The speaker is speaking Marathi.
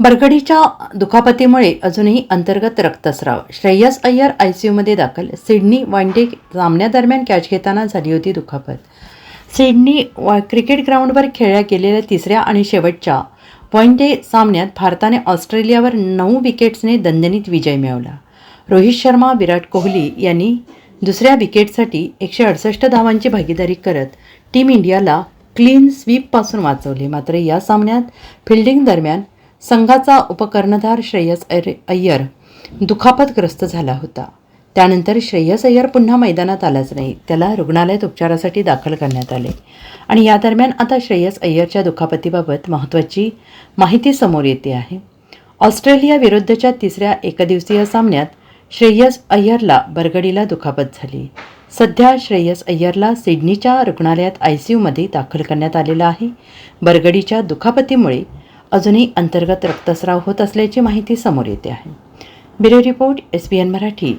बरगडीच्या दुखापतीमुळे अजूनही अंतर्गत रक्तस्राव. श्रेयस अय्यर आय सी यूमध्ये दाखल. सिडनी वनडे सामन्यादरम्यान कॅच घेताना झाली होती दुखापत. सिडनी व क्रिकेट ग्राउंडवर खेळल्या गेलेल्या तिसऱ्या आणि शेवटच्या वन डे सामन्यात भारताने ऑस्ट्रेलियावर नऊ विकेट्सने दणदणीत विजय मिळवला. रोहित शर्मा विराट कोहली यांनी दुसऱ्या विकेटसाठी एकशे अडसष्ट धावांची भागीदारी करत टीम इंडियाला क्लीन स्वीपपासून वाचवले. मात्र या सामन्यात फिल्डिंग दरम्यान संघाचा उपकर्णधार श्रेयस अय्यर अय्यर दुखापतग्रस्त झाला होता. त्यानंतर श्रेयस अय्यर पुन्हा मैदानात आलाच नाही. त्याला रुग्णालयात उपचारासाठी दाखल करण्यात आले. आणि या दरम्यान आता श्रेयस अय्यरच्या दुखापतीबाबत महत्त्वाची माहिती समोर येते आहे. ऑस्ट्रेलिया विरुद्धच्या तिसऱ्या एकदिवसीय सामन्यात श्रेयस अय्यरला बरगडीला दुखापत झाली. सध्या श्रेयस अय्यरला सिडनीच्या रुग्णालयात आय सी यूमध्ये दाखल करण्यात आलेला आहे. बरगडीच्या दुखापतीमुळे अजूनही अंतर्गत रक्तस्राव होत असल्याची माहिती समोर येते आहे. Bureau report S B N Marathi.